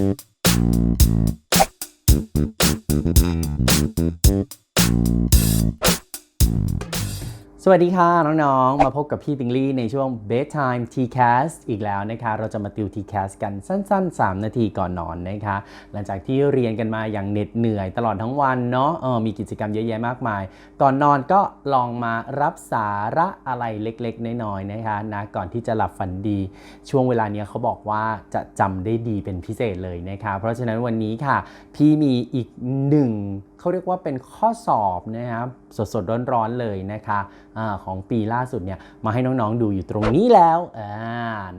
Mm-hmm. สวัสดีค่ะ น้องๆ มาพบกับพี่ติงลี่ในช่วง bedtime tcast อีกแล้วนะคะ เราจะมาติว tcast กันสั้น ๆ 3 นาทีก่อนนอนนะคะ หลังจากที่เรียนกันมาอย่างเหน็ดเหนื่อยตลอดทั้งวันเนาะเออมีกิจกรรมเยอะแยะมากมาย ก่อนนอนก็ลองมารับสาระอะไรเล็กๆ น้อยๆนะคะนะก่อนที่จะหลับฝันดี ช่วงเวลาเนี้ยเขาบอกว่าจะจำได้ดีเป็นพิเศษเลยนะคะ เพราะฉะนั้นวันนี้ค่ะ พี่มีอีกหนึ่งเขาเรียกว่าเป็นข้อสอบนะครับ สดๆ ร้อนๆเลยนะคะอของปีล่าสุดเนี่ยมาให้น้องๆดูอยู่ตรงนี้แล้ว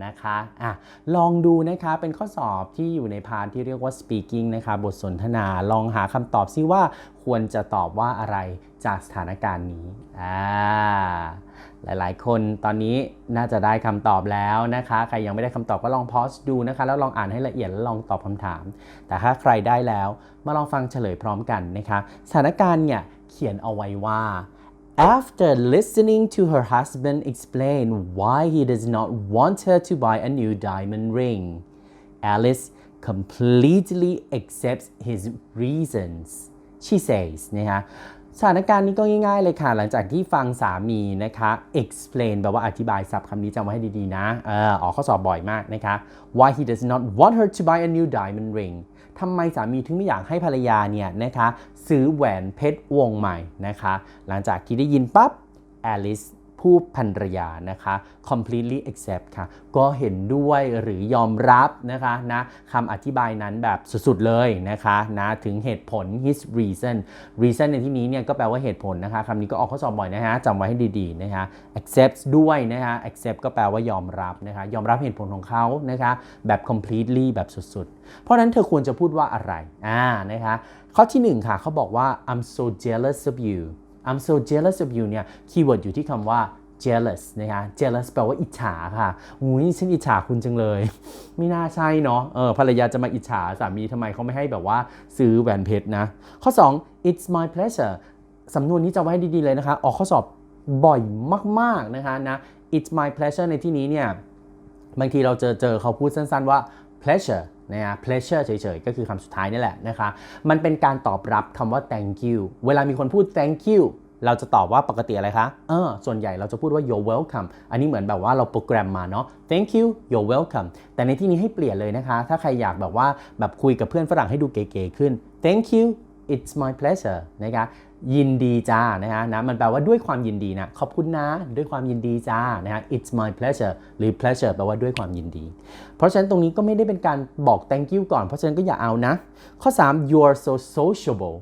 นะคะอะลองดูนะคะเป็นข้อสอบที่อยู่ในพาร์ทที่เรียกว่า speaking นะคะบทสนทนาลองหาคำตอบซิว่าควรจะตอบว่าอะไรจากสถานการณ์นี้อ่า หลายๆ คนตอนนี้น่าจะได้คำตอบแล้วนะคะ ใครยังไม่ได้คำตอบก็ลองพอสดูนะคะ แล้วลองอ่านให้ละเอียดแล้วลองตอบคำถาม แต่ถ้าใครได้แล้วมาลองฟังเฉลยพร้อมกันนะคะ สถานการณ์เนี่ยเขียนเอาไว้ว่า After listening to her husband explain why he does not want her to buy a new diamond ring, Alice completely accepts his reasons. She says นะคะ สถานการณ์นี้ก็ง่ายๆเลยค่ะ หลังจากที่ฟังสามีนะคะ explain แปลว่าอธิบายศัพท์คำนี้จำไว้ให้ดีๆนะเออออกข้อสอบบ่อยมากนะคะ why he does not want her to buy a new diamond ring ทำไมสามีถึงไม่อยากให้ภรรยาเนี่ยนะคะ ซื้อแหวนเพชรวงใหม่นะคะ หลังจากที่ได้ยินปั๊บ Alice ผู้ภรรยานะคะ completely accept ค่ะ ก็เห็นด้วยหรือยอมรับนะคะนะคำอธิบายนั้นแบบสุดๆเลยนะคะนะถึงเหตุผล his reason reason ในที่นี้เนี่ยก็แปลว่าเหตุผลนะคะคำนี้ก็ออกข้อสอบบ่อยนะฮะจำไว้ให้ดีๆนะคะ accept ด้วยนะคะ accept ก็แปลว่ายอมรับนะคะยอมรับเหตุผลของเขานะคะแบบ completely แบบสุดๆ เพราะฉะนั้นเธอควรจะพูดว่าอะไรอ่านะคะข้อที่หนึ่งค่ะเขาบอกว่า I'm so jealous of you I'm so jealous of you เนี่ยคีย์เวิร์ดอยู่ที่คำว่า jealous นะคะ jealous แปลว่าอิจฉาค่ะอุ้ยฉันอิจฉาคุณจังเลย ไม่น่าใช่เนาะ เออภรรยาจะมาอิจฉาสามีทำไมเขาไม่ให้แบบว่าซื้อแหวนเพชรนะ ข้อ 2 it's my pleasure สำนวนนี้จะไว้ดีๆเลยนะคะ ออกข้อสอบบ่อยมากๆนะคะนะ it's my pleasure ในที่นี้เนี่ย บางทีเราเจอเจอเขาพูดสั้นๆว่า pleasure นะฮะ pleasure เฉยๆ ก็คือคำสุดท้ายนี่แหละนะคะ มันเป็นการตอบรับคำว่า thank you เวลามีคนพูด thank you เราจะตอบว่าปกติอะไรคะ เออ ส่วนใหญ่เราจะพูดว่า you're welcome อันนี้เหมือนแบบว่าเราโปรแกรมมาเนาะ thank you you're welcome แต่ในที่นี้ให้เปลี่ยนเลยนะคะ ถ้าใครอยากแบบว่าแบบคุยกับเพื่อนฝรั่งให้ดูเก๋ๆขึ้น thank you it's my pleasure นะคะยินดีจ้านะฮะนะมันแปลว่าด้วยความยินดีนะขอบคุณนะด้วยความยินดีจ้านะฮะ it's my pleasure หรือ pleasure แปลว่าด้วยความยินดี เพราะฉะนั้นตรงนี้ก็ไม่ได้เป็นการบอก thank you ก่อน เพราะฉะนั้นก็อย่าเอานะ ข้อ 3 you're so sociable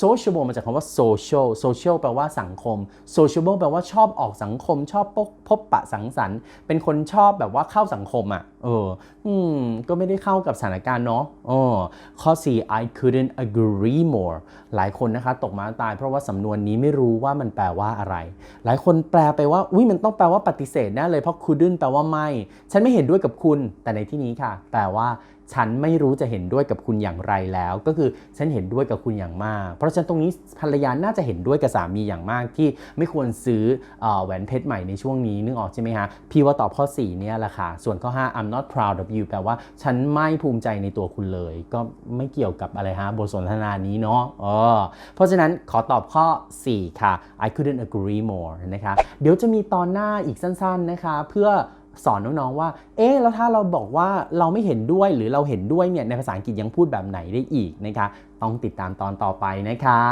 sociable มาจากคำว่า social social แปลว่าสังคม sociable แปลว่าชอบออกสังคม ชอบพบพบปะสังสรรค์ เป็นคนชอบแบบว่าเข้าสังคมอะ่ะ เออ อืม ก็ไม่ได้เข้ากับสถานการณ์เนาะอ๋อข้อ 4 I couldn't agree more หลายคนนะคะ ตกมาตายเพราะว่าสำนวนนี้ไม่รู้ว่ามันแปลว่าอะไร หลายคนแปลไปว่า อุ้ยมันต้องแปลว่าปฏิเสธแน่เลย เพราะ couldn't แปลว่าไม่ ฉันไม่เห็นด้วยกับคุณ แต่ในที่นี้ค่ะ แปลว่าฉันไม่รู้จะเห็นด้วยกับคุณอย่างไรแล้ว ก็คือฉันเห็นด้วยกับคุณอย่างมาก เพราะฉะนั้นตรงนี้ภรรยาน่าจะเห็นด้วยกับสามีอย่างมากที่ไม่ควรซื้ออแหวนเพชรใหม่ในช่วงนี้นี้นึกออกใช่ไหมฮะ พี่ว่าตอบข้อ 4 เนี่ยแหละค่ะ ส่วนข้อ 5 I'm not proud of you แปลว่าฉันไม่ภูมิใจในตัวคุณเลย ก็ไม่เกี่ยวกับอะไรฮะ บทสนทนานี้เนาะเออเพราะฉะนั้นขอตอบข้อ 4 ค่ะ I couldn't agree more นะคะ เดี๋ยวจะมีตอนหน้าอีกสั้นๆนะคะ เพื่อสอนน้องๆว่า เอ๊ะ แล้วถ้าเราบอกว่าเราไม่เห็นด้วยหรือเราเห็นด้วยเนี่ย ในภาษาอังกฤษยังพูดแบบไหนได้อีกนะคะ ต้องติดตามตอนต่อไปนะคะ